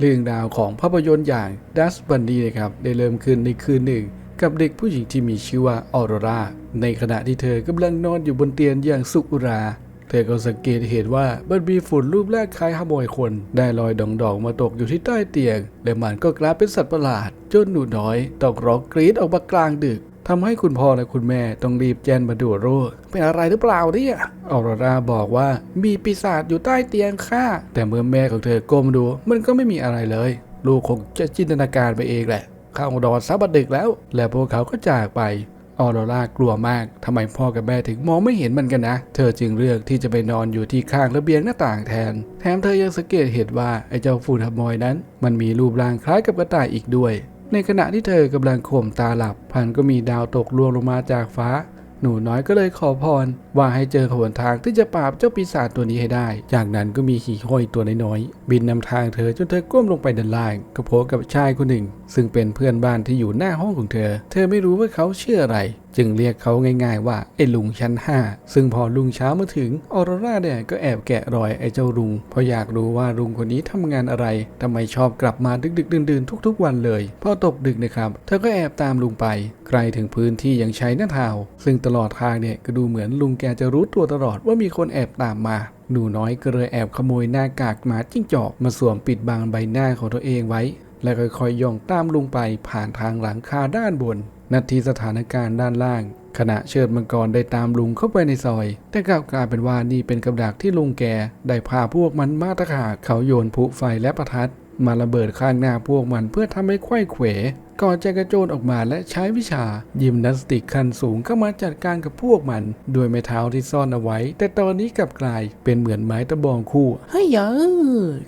เรื่องราวของภาพยนตร์อย่างดัสบันดีนะครับได้เริ่มขึ้นในคืนหนึ่ง กับเด็กผู้หญิงที่มีชื่อว่าออโรราในขณะที่เธอกำลังนอนอยู่บนเตียงอย่างสุขอุรา เธอก็สังเกตเห็นว่ามันมีฝุ่นรูปแร่างคล้ายขโมยคน ได้ลอยดองๆมาตกอยู่ที่ใต้เตียง และมันก็กลายเป็นสัตว์ประหลาดจนหนูน้อยต้องร้องกรีดออกมากลางดึก ทำให้คุณพ่อและคุณแม่ต้องรีบแจ้งมาดูโรคเป็นอะไรหรือเปล่าเนี่ยออโรราบอกว่ามีปีศาจอยู่ใต้เตียงค่ะ แต่เมื่อแม่ของเธอก้มดู มันก็ไม่มีอะไรเลย ลูกคงจะจินตนาการไปเองแหละ เข้านอนซับดึกแล้ว และพวกเขาก็จากไปออโรรากลัวมาก ทำไมพ่อกับแม่ถึงมองไม่เห็นมันกันนะ เธอจึงเลือกที่จะไปนอนอยู่ที่ข้างระเบียงหน้าต่างแทน แถมเธอยังสังเกตเห็นว่าไอ้เจ้าฝุ่นขโมยนั้น มันมีรูปร่างคล้ายกับกระต่ายอีกด้วย ในขณะที่เธอกำลังข่มตาหลับพันก็มีดาวตกล่วงลงมาจากฟ้า หนูน้อยก็เลยขอพร ว่าให้เจอขบวนทางที่จะปราบเจ้าปีศาจตัวนี้ให้ได้ จากนั้นก็มีขี่ห้อยตัวน้อยๆบินนำทางเธอจนเธอก้มลงไปด้านล่างก็พบกับชายคนหนึ่ง ซึ่งเป็นเพื่อนบ้านที่อยู่หน้าห้องของเธอ เธอไม่รู้ว่าเขาเชื่ออะไร จึงเรียกเขาง่ายๆว่าไอ้ลุงชั้น 5 ซึ่งพอลุงเช้ามาถึงออโรราเนี่ยก็แอบแกะรอยไอ้เจ้าลุงเพราะอยากรู้ว่าลุงคนนี้ทำงานอะไรทำไมชอบกลับมาดึกๆดื่นๆ ทุกๆ วันเลย พอตกดึกนะครับ เธอก็แอบตามลุงไปไกลถึงพื้นที่ยังใช้หน้าทาว ซึ่งตลอดทางเนี่ยก็ดูเหมือนลุงแกจะรู้ตัวตลอดว่ามีคนแอบตามมาหนูน้อยก็เลยแอบขโมยหน้ากากหมาจิ้งจอกมาสวมปิดบังใบหน้าของตัวเองไว้ และค่อยๆย่องตามลุงไปผ่านทางหลังคาด้านบน นาทีสถานการณ์ด้านล่าง ขณะเชิดมังกรได้ตามลุงเข้าไปในซอย แต่กลับกลายเป็นว่านี่เป็นกับดักที่ลุงแกได้พาพวกมันมาตะขาเขาโยนผุไฟและประทัดมาระเบิดข้างหน้าพวกมันเพื่อทำให้ไขว้เขว ก่อนจะกระโจนออกมาและใช้วิชา ยิมนาสติกขั้นสูงเข้ามาจัดการกับพวกมัน ด้วยไม้เท้าที่ซ่อนเอาไว้ แต่ตอนนี้กลับกลายเป็นเหมือนไม้ตะบองคู่เฮ้ย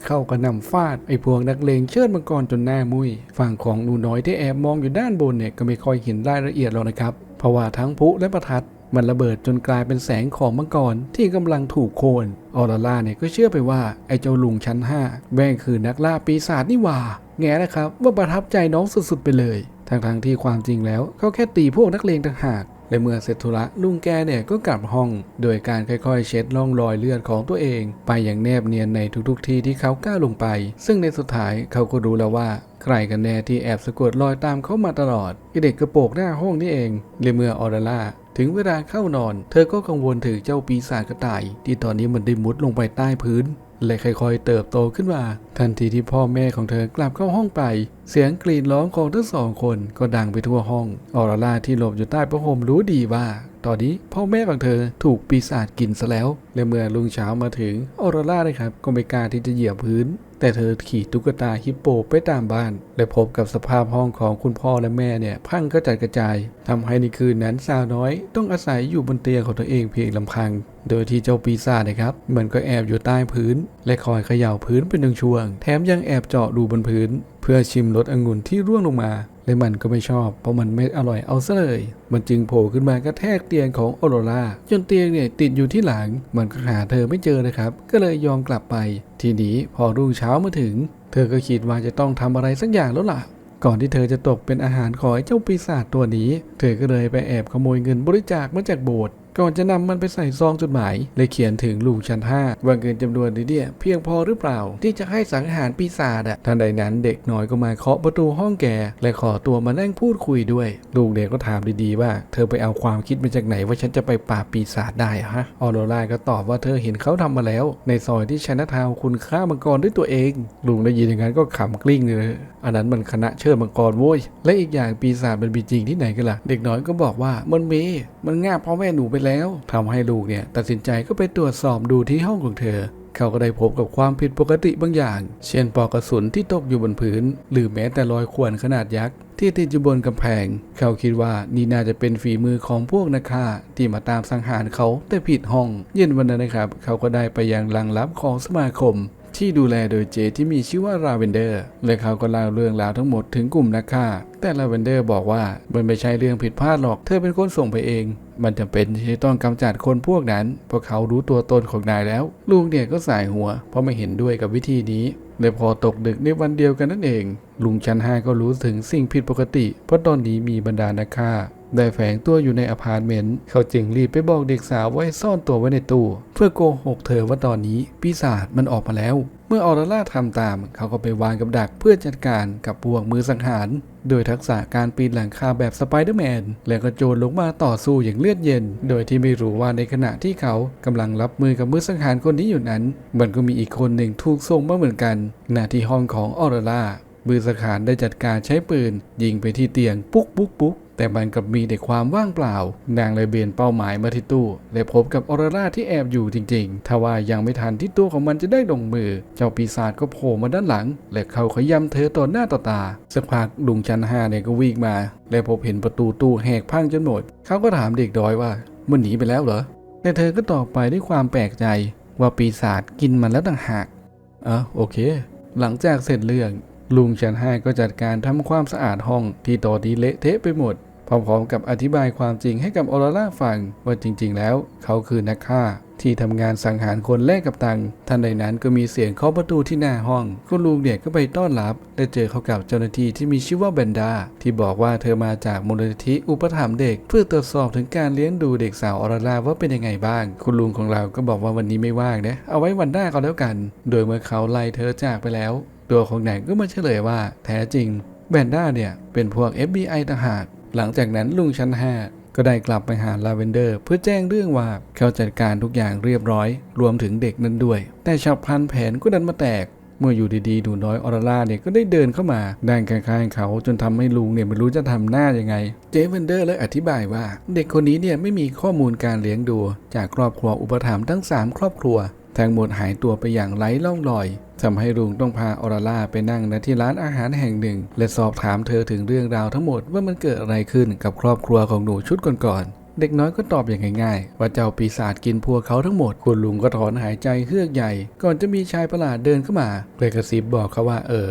เข้ากระนำฟาดไอ้พวกนักเลงเชิดมังกรจนหน้ามุยฝั่งของหนูน้อยที่แอบมองอยู่ด้านบนเนี่ยก็ไม่ค่อยเห็นรายละเอียดหรอกนะครับเพราะว่าทั้งพุและประทัด มันระเบิดจนกลายเป็นแสงของมังกรที่กำลังถูกโคนออร่าล่าเนี่ยก็เชื่อไปว่าไอ้เจ้าลุงชั้น 5 แม่งคือนักล่าปีศาจนี่ว่า แง่นะครับ ว่าประทับใจน้องสุดๆไปเลยทั้งทงๆที่ความจริงแล้วเขาแค่ตีพวกนักเลงต่างหากและเมื่อเสร็จธุระลุงแกเนี่ยก็กลับห้อง โดยการค่อยๆ เช็ดร่องรอยเลือดของตัวเอง ไปอย่างแนบเนียนในทุกๆที่ที่เขาก้าวลงไป ซึ่งในสุดท้ายเขาก็รู้แล้วว่าใครกันแน่ที่แอบสะกดรอยตามเขามาตลอดอเด็กกระโปรงหน้าห้องนี่เองเลยเมื่อออร่า ถึงเวลาเข้านอน เธอก็กังวลถึงเจ้าปีศาจกระต่าย ที่ตอนนี้มันได้มุดลงไปใต้พื้นและค่อยๆเติบโตขึ้นมา ทันทีที่พ่อแม่ของเธอกลับเข้าห้องไป เสียงกรีดร้องของทั้งสองคนก็ดังไปทั่วห้อง ออร่าล่าที่หลบอยู่ใต้ผ้าห่มรู้ดีว่า ตอนนี้พ่อแม่ของเธอถูกปีศาจกินซะแล้ว และเมื่อลุงเช้ามาถึงออร่าล่านะครับก็ไม่กล้าที่จะเหยียบพื้น แต่เธอขี่ตุ๊กตาฮิปโปไปตามบ้าน และพบกับสภาพห้องของคุณพ่อและแม่เนี่ย พังกระจัดกระจายทำให้ในคืนนั้นสาวน้อย ต้องอาศัยอยู่บนเตียงของตัวเองเพียงลำพัง โดยที่เจ้าปีศาจนะครับ มันก็แอบอยู่ใต้พื้น และคอยเขย่าพื้นเป็นหนึ่งช่วง แถมยังแอบเจาะดูบนพื้น เพื่อชิมรสองุ่นที่ร่วงลงมา และมันก็ไม่ชอบ เพราะมันไม่อร่อยเอาซะเลย มันจึงโผล่ขึ้นมากระแทกเตียงของออโรราจนเตียงเนี่ยติดอยู่ที่หลัง มันก็หาเธอไม่เจอนะครับ ก็เลยยอมกลับไป ทีนี้พอรุ่งเช้ามาถึง เธอก็คิดว่าจะต้องทำอะไรสักอย่างแล้วล่ะก่อนที่เธอจะตกเป็นอาหารของไอ้เจ้าปีศาจตัวนี้ เธอก็เลยไปแอบขโมยเงินบริจาคมาจากโบสถ์ ก่อนจะนำมันไปใส่ซองจดหมายเลยเขียนถึงลุงชั้นห้าว่าเงินจำนวนนี้เนี่ยเพียงพอหรือเปล่า ที่จะให้สังหารปีศาจอะทันใดนั้นเด็กน้อยก็มาเคาะประตูห้องแกและขอตัวมานั่งพูดคุยด้วย ลูกเด็กก็ถามดีๆว่า เธอไปเอาความคิดมาจากไหนว่าฉันจะไปปราบปีศาจได้ฮะออโรราก็ตอบว่าเธอเห็นเขาทำมาแล้ว ในซอยที่ชนะทาวคุณฆ่ามังกรด้วยตัวเอง ลุงได้ยินอย่างนั้นก็ขำกลิ้งเลยอันนั้นมันคณะเชิดมังกรโว้ยและอีกอย่างปีศาจมันมีจริงที่ไหนกันล่ะ เด็กน้อยก็บอกว่ามันมีมันง่าพ่อแม่หนูไปแล้วทำให้ลูกเนี่ยตัดสินใจก็ไปตรวจสอบดูที่ห้องของเธอ เขาก็ได้พบกับความผิดปกติบางอย่าง เช่นปลอกกระสุนที่ตกอยู่บนพื้น หรือแม้แต่รอยข่วนขนาดยักษ์ที่ติดอยู่บนกำแพง เขาคิดว่านี่น่าจะเป็นฝีมือของพวกนักฆ่าที่มาตามสังหารเขาแต่ผิดห้อง เย็นวันนั้นนะครับ เขาก็ได้ไปยังหลังลับของสมาคม ที่ดูแลโดยเจที่มีชื่อว่าราเวนเดอร์และเขาก็เล่าเรื่องราวทั้งหมดถึงกลุ่มนักฆ่า แต่ราเวนเดอร์บอกว่ามันไม่ใช่เรื่องผิดพลาดหรอก เธอเป็นคนส่งไปเอง มันจำเป็นที่จะต้องกำจัดคนพวกนั้นเพราะเขารู้ตัวตนของนายแล้วลุงเนี่ยก็สายหัว เพราะไม่เห็นด้วยกับวิธีนี้และพอตกดึกในวันเดียวกันนั่นเอง ลุงชั้นห้าก็รู้ถึงสิ่งผิดปกติ เพราะตอนนี้มีบรรดานักฆ่า ได้แฝงตัวอยู่ในอพาร์ตเมนต์ เขาจึงรีบไปบอกเด็กสาวไว้ซ่อนตัวไว้ในตู้ เพื่อโกหกเธอว่าตอนนี้ปีศาจมันออกมาแล้ว เมื่อออร่าทำตาม เขาก็ไปวางกับดักเพื่อจัดการกับพวกมือสังหาร โดยทักษะการปีนหลังคาแบบสไปเดอร์แมน แล้วก็โจรลงมาต่อสู้อย่างเลือดเย็น โดยที่ไม่รู้ว่าในขณะที่เขากำลังรับมือกับมือสังหารคนที่อยู่นั้น มันก็มีอีกคนหนึ่งถูกส่งมาเหมือนกันหน้าที่ห้องของออร่ามือสังหารได้จัดการใช้ปืน ยิงไปที่เตียงปุ๊กปุ๊กปุ๊ก แต่มันกลับมีแต่ความว่างเปล่า นางเลยเบนเป้าหมายมาที่ตู้และพบกับออร่าที่แอบอยู่จริงๆทว่ายังไม่ทันที่ตัวของมันจะได้ลงมือ เจ้าปีศาจก็โผล่มาด้านหลัง และเขาขย้ำเธอต่อหน้าต่อตา สักพักลุงชั้นห้าเนี่ยก็วิ่งมา และพบเห็นประตูตู้แหกพังจนหมด เขาก็ถามเด็กดอยว่ามันหนีไปแล้วเหรอ แต่เธอก็ตอบไปด้วยความแปลกใจว่าปีศาจกินมันแล้วต่างหากอะโอเค หลังจากเสร็จเรื่องลุงชันห้าก็จัดการทำความสะอาดห้องที่ตอนนี้เละเทะไปหมด พร้อมๆกับอธิบายความจริงให้กับออร่าล่าฟังว่าจริง ๆ แล้ว เขาคือนักฆ่า ที่ทำงานสังหารคนแลกกับตังทันใดนั้นก็มีเสียงเคาะประตูที่หน้าห้อง คุณลุงเนี่ยก็ไปต้อนรับ และเจอเขากับเจ้าหน้าที่ที่มีชื่อว่าเบนดา ที่บอกว่าเธอมาจากมูลนิธิอุปถัมภ์เด็ก เพื่อตรวจสอบถึงการเลี้ยงดูเด็กสาวออร่าว่าเป็นยังไงบ้าง คุณลุงของเราก็บอกว่าวันนี้ไม่ว่างนะเอาไว้วันหน้าก็แล้วกัน โดยเมื่อเขาไล่เธอจากไปแล้ว ตัวของนางก็มาเฉลยว่า แท้จริงแบนด้าเนี่ยเป็นพวก FBI ต่างหาก หลังจากนั้นลุงชั้น 5 ก็ได้กลับไปหาลาเวนเดอร์ เพื่อแจ้งเรื่องว่าเขาจัดการทุกอย่างเรียบร้อย รวมถึงเด็กนั้นด้วย แต่ฉับพลันแผนก็ดันมาแตก เมื่ออยู่ดีๆดูน้อยออร่าล่าเนี่ยก็ได้เดินเข้ามาด้านข้างๆเขาจนทำให้ลุงเนี่ยไม่รู้จะทำหน้ายังไง เจฟเวนเดอร์เลยอธิบายว่า เด็กคนนี้เนี่ยไม่มีข้อมูลการเลี้ยงดู จากครอบครัวอุปถัมภ์ทั้ง 3 ครอบครัว ทั้งหมดหายตัวไปอย่างไร้ร่องรอยทำให้ลุงต้องพาออร่าล่าไปนั่งณที่ร้านอาหารแห่งหนึ่ง และสอบถามเธอถึงเรื่องราวทั้งหมดว่ามันเกิดอะไรขึ้นกับครอบครัวของหนูชุดก่อนๆเด็กน้อยก็ตอบอย่างง่ายๆ ว่าเจ้าปีศาจกินพวกเขาทั้งหมดคุณลุงก็ถอนหายใจเฮือกใหญ่ ก่อนจะมีชายประหลาดเดินเข้ามาเลยกระซิบบอกเขาว่าเออ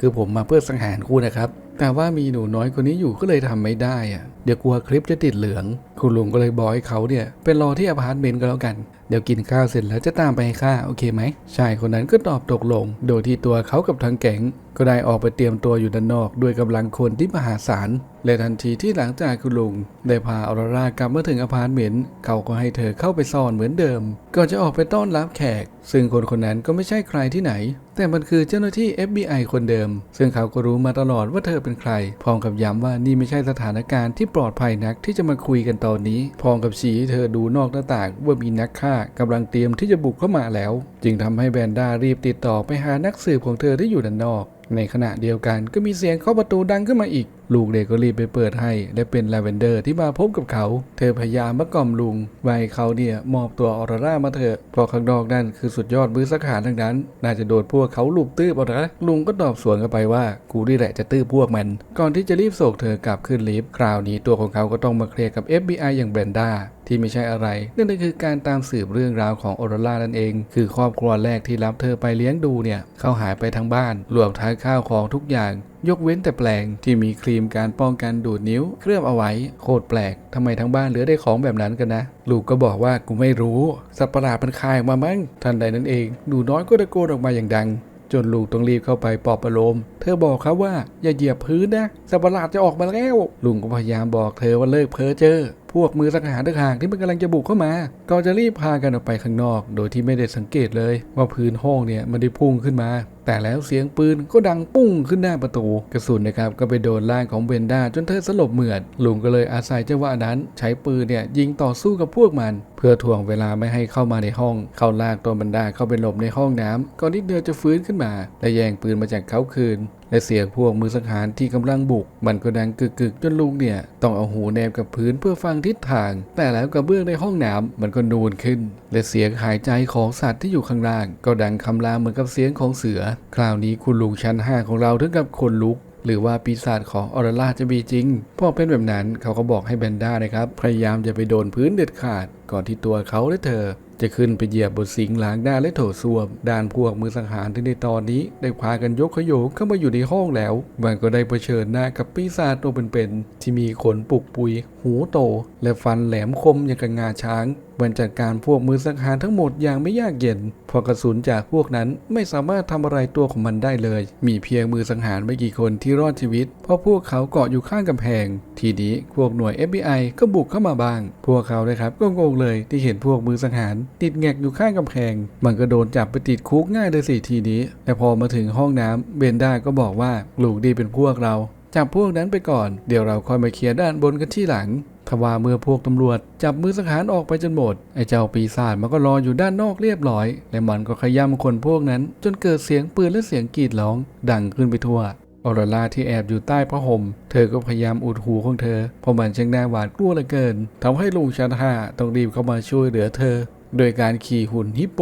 คือผมมาเพื่อสังหารคู่นะครับ แต่ว่ามีหนูน้อยคนนี้อยู่ก็เลยทำไม่ได้อะเดี๋ยวกลัวคลิปจะติดเหลือง คุณลุงก็เลยบอกให้เขาเนี่ยเป็นรอที่อพาร์ตเมนต์ก็แล้วกัน เดี๋ยวกินข้าวเสร็จแล้วจะตามไปให้ข้าโอเคไหมชายคนนั้นก็ตอบตกลง โดยที่ตัวเขากับทางแก๊งก็ได้ออกไปเตรียมตัวอยู่ด้านนอก ด้วยกำลังคนที่มหาศาล และทันทีที่หลังจากคุณลุง ได้พาออร่รากลับมาถึงอพาร์ตเมนต์เขาก็ให้เธอเข้าไปซ่อนเหมือนเดิมก่อนจะออกไปต้อนรับแขก ซึ่งคนคนนั้นก็ไม่ใช่ใครที่ไหน แต่มันคือเจ้าหน้าที่ FBI คนเดิม ซึ่งเขาก็รู้มาตลอดว่าเธอเป็นใคร พร้อมกับย้ำว่านี่ไม่ใช่สถานการณ์ที่ปลอดภัยนักที่จะมาคุยกันตอนนี้ พองกับชีให้เธอดูนอกหน้าต่างว่ามีนักฆ่ากำลังเตรียมที่จะบุกเข้ามาแล้ว จึงทำให้แบนด้ารีบติดต่อไปหานักสืบของเธอที่อยู่ด้านนอก ในขณะเดียวกันก็มีเสียงเคาะประตูดังขึ้นมาอีก ลูกเด็กก็รีบไปเปิดให้ และเป็นลาเวนเดอร์ที่มาพบกับเขา เธอพยายามมากล่อมลุงไว้เขาเนี่ยมอบตัวออร่ามาเถอะเพราะข้างนอกนั่นคือสุดยอดมือสักหารทั้งนั้น น่าจะโดนพวกเขาลุมตื้อเอานะลุงก็ตอบสวนกลับไปว่ากูนี่แหละจะตื้อพวกมัน ก่อนที่จะรีบส่งเธอกลับขึ้นลิฟต์คราวนี้ตัวของเขาก็ต้องมาเคลียร์กับ FBI อย่างแบรนด้า ที่ไม่ใช่อะไร นั่นก็คือการตามสืบเรื่องราวของออโรรานั่นเอง คือครอบครัวแรกที่รับเธอไปเลี้ยงดูเนี่ยเขาหายไปทั้งบ้าน รวมทั้งข้าวของทุกอย่าง ยกเว้นแต่แปลงที่มีครีมการป้องกันดูดนิ้ว เคลือบเอาไว้ โคตรแปลกทำไมทั้งบ้านเหลือได้ของแบบนั้นกันนะ ลูกก็บอกว่ากูไม่รู้ สัตว์ประหลาดมันคายออกมามั้งทันใดนั้นเองหนูน้อยก็ตะโกนออกมาอย่างดัง จนลุงต้องรีบเข้าไปปลอบประโลม เธอบอกเขาว่าอย่าเหยียบพื้นนะสัตว์ประหลาดจะออกมาแล้ว ลุงก็พยายามบอกเธอว่าเลิกเพ้อเจ้อพวกมือสังหารทหารที่มันกำลังจะบุกเข้ามา ก็จะรีบพากันออกไปข้างนอก โดยที่ไม่ได้สังเกตเลย ว่าพื้นห้องเนี่ยมันได้พุ่งขึ้นมา แต่แล้วเสียงปืนก็ดังปุ้งขึ้นหน้าประตู กระสุนนะครับก็ไปโดนร่างของเบนด้าจนเธอสลบเหมือด ลุงก็เลยอาศัยจังหวะนั้น ใช้ปืนเนี่ยยิงต่อสู้กับพวกมัน เพื่อถ่วงเวลาไม่ให้เข้ามาในห้อง เขาลากตัวเบนด้าเข้าไปหลบในห้องน้ำก่อนที่เธอจะฟื้นขึ้นมาและแย่งปืนมาจากเขาคืน และเสียงพวกมือสังหารที่กำลังบุก มันก็ดังกึกๆจนลุงเนี่ย ต้องเอาหูแนบกับพื้นเพื่อฟังทิศทาง แต่แล้วกระเบื้องในห้องน้ำมันก็นูนขึ้น และเสียงหายใจของสัตว์ที่อยู่ข้างล่าง ก็ดังคำรามเหมือนกับเสียงของเสือ คราวนี้คุณลุงชั้นห้าของเราถึงกับคนลุกหรือว่าปีศาจของออร่าจะมีจริง พอเป็นแบบนั้นเขาก็บอกให้แบนด้านะครับ พยายามจะไปโดนพื้นเด็ดขาด ก่อนที่ตัวเขาและเธอ จะขึ้นไปเหยียบบนสิงหล้างหน้าและโถส้วม ด้านพวกมือสังหารที่ในตอนนี้ได้พากันยกขยโยงเข้ามาอยู่ในห้องแล้ว มันก็ได้เผชิญหน้ากับปีศาจตัวเป็นๆที่มีขนปุกปุย หูโต และฟันแหลมคมอย่างกับงาช้างมันจัดการพวกมือสังหารทั้งหมดอย่างไม่ยากเย็น พอกระสุนจากพวกนั้นไม่สามารถทำอะไรตัวของมันได้เลย มีเพียงมือสังหารไม่กี่คนที่รอดชีวิต เพราะพวกเขาเกาะอยู่ข้างกำแพง ทีนี้พวกหน่วย FBI ก็บุกเข้ามาบ้าง พวกเขาเลยครับก็งงเลยที่เห็นพวกมือสังหารติดแงกอยู่ข้างกำแพง มันก็โดนจับไปติดคุกง่ายเลยสิทีนี้ แต่พอมาถึงห้องน้ำเบนด้าก็บอกว่าลูกดีเป็นพวกเรา จับพวกนั้นไปก่อน เดี๋ยวเราค่อยมาเคลียร์ด้านบนกันที่หลังทว่าเมื่อพวกตำรวจจับมือสังหารออกไปจนหมด ไอ้เจ้าปีศาจมันก็รออยู่ด้านนอกเรียบร้อย และมันก็ขย้ำคนพวกนั้น จนเกิดเสียงปืนและเสียงกรีดร้อง ดังขึ้นไปทั่วออรราที่แอบอยู่ใต้ผ้าห่ม เธอก็พยายามอุดหูของเธอ เพราะมันช่างน่าหวาดกลัวเหลือเกินทำให้ลุงชันห้าต้องรีบเข้ามาช่วยเหลือเธอ โดยการขี่หุ่นฮิปโป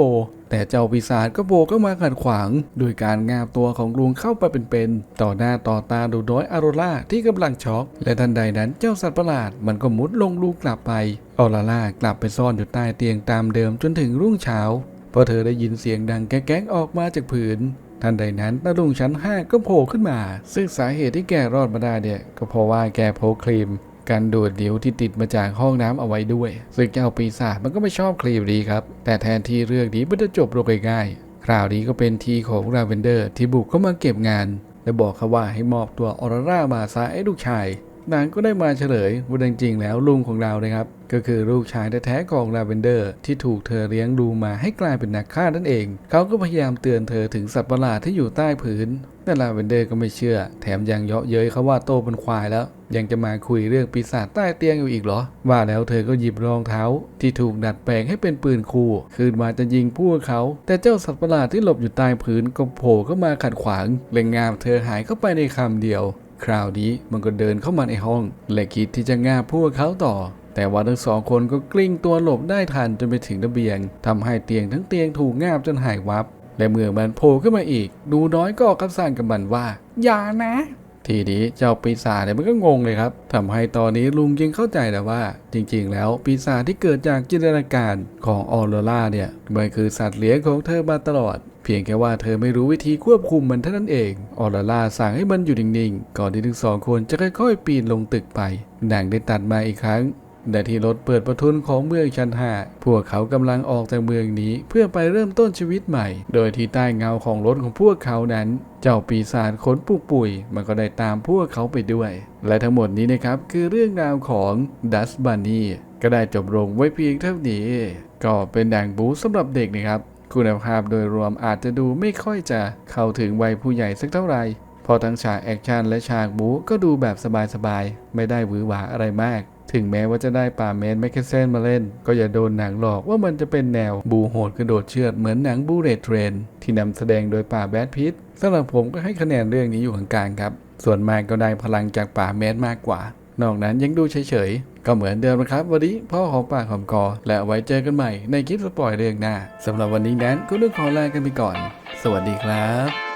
แต่เจ้าปีศาจก็โบกเข้ามาขัดขวาง โดยการงาบตัวของลุงเข้าไปเป็นๆ ต่อหน้าต่อตาดูน้อยอารโรราที่กำลังช็อก และทันใดนั้นเจ้าสัตว์ประหลาดมันก็มุดลงลูกกลับไปออโรรากลับไปซ่อนอยู่ใต้เตียงตามเดิมจนถึงรุ่งเช้าพราะเธอได้ยินเสียงดังแก๊กๆออกมาจากผืนทันใดนั้นตาลุงชั้นห้าก็โผล่ขึ้นมา ซึ่งสาเหตุที่แกรอดมาได้เนี่ย ก็เพราะว่าแกโพครีม การดูดนิ้วที่ติดมาจากห้องน้ำเอาไว้ด้วยซึ่งเจ้าปีศาจมันก็ไม่ชอบคลีบดีครับ แต่แทนที่เรื่องนี้มันจะจบลงง่ายๆคราวนี้ก็เป็นทีของราเวนเดอร์ที่บุกเข้ามาเก็บงาน และบอกเขาว่าให้มอบตัวออร่ามาซะไอ้ลูกชาย นางก็ได้มาเฉลยว่าจริงๆแล้วลุงของเรานะครับ ก็คือลูกชายแท้ๆของลาเวนเดอร์ ที่ถูกเธอเลี้ยงดูมาให้กลายเป็นนักฆ่านั่นเอง เขาก็พยายามเตือนเธอถึงสัตว์ประหลาดที่อยู่ใต้พื้นแต่ลาเวนเดอร์ก็ไม่เชื่อ แถมยังเยาะเย้ยเขาว่าโตเป็นควายแล้ว ยังจะมาคุยเรื่องปีศาจใต้เตียงอยู่อีกเหรอ ว่าแล้วเธอก็หยิบรองเท้า ที่ถูกดัดแปลงให้เป็นปืนคู่ คืนมาจะยิงพวกเขา แต่เจ้าสัตว์ประหลาดที่หลบอยู่ใต้พื้นก็โผล่เข้ามาขัดขวาง เล็งงามเธอหายเข้าไปในคำเดียว คราวนี้มันก็เดินเข้ามาในห้อง และคิดที่จะง่าพวกเขาต่อ แต่ว่าทั้งสองคนก็กลิ้งตัวหลบได้ทันจนไปถึงระเบียงทำให้เตียงทั้งเตียงถูกง่าบจนหายวับ และเมื่อมันโผล่ขึ้นมาอีก ดูน้อยก็กคำสั่งกับมันว่า อย่านะ ทีนี้เจ้าปีศาจเนี่ยมันก็งงเลยครับทำให้ตอนนี้ลุงยังเข้าใจแล้วว่า จริงๆ แล้วปีศาจที่เกิดจากจินตนาการของออโรราเนี่ยมันคือสัตว์เลี้ยงของเธอมาตลอด พียงแค่ว่าเธอไม่รู้วิธีควบคุมมันเท่านั้นเอง ออรราสั่งให้มันอยู่นิ่งๆ ก่อนที่ทั้งสองคนจะค่อยๆ ปีนลงตึกไปหนังได้ตัดมาอีกครั้งแต่ที่รถเปิดประทุนของเมืองชั้นห้าพวกเขากำลังออกจากเมืองนี้เพื่อไปเริ่มต้นชีวิตใหม่ โดยที่ใต้เงาของรถของพวกเขานั้น เจ้าปีศาจขนปุกปุย มันก็ได้ตามพวกเขาไปด้วย และทั้งหมดนี้นะครับคือเรื่องราวของดัสบันนี่ก็ได้จบลงไว้เพียงเท่านี้ ก็เป็นหนังบูสำหรับเด็กนะครับ คุณภาพโดยรวมอาจจะดูไม่ค่อยจะเข้าถึงวัยผู้ใหญ่สักเท่าไหร่พอทั้งฉากแอคชั่นและฉากบู๊ก็ดูแบบสบายๆ ไม่ได้หวือหวาอะไรมาก ถึงแม้ว่าจะได้ป่าเมนแมคเคเซนมาเล่น ก็อย่าโดนหนังหลอกว่ามันจะเป็นแนวบูโหดกระโดดเชือดเหมือนหนังบูเรตเทรน ที่นำแสดงโดยป่าแบดพิทสำหรับผมก็ให้คะแนนเรื่องนี้อยู่กลางๆครับ ส่วนมากก็ได้พลังจากป่าเมนมากกว่า นอกนั้นยังดูเฉยๆ ก็เหมือนเดิมนะครับ วันนี้พ่อของปากของคอและไว้เจอกันใหม่ในคลิปสปอยเรื่องหน้าสำหรับวันนี้นั้นก็ต้องขอลากันไปก่อน สวัสดีครับ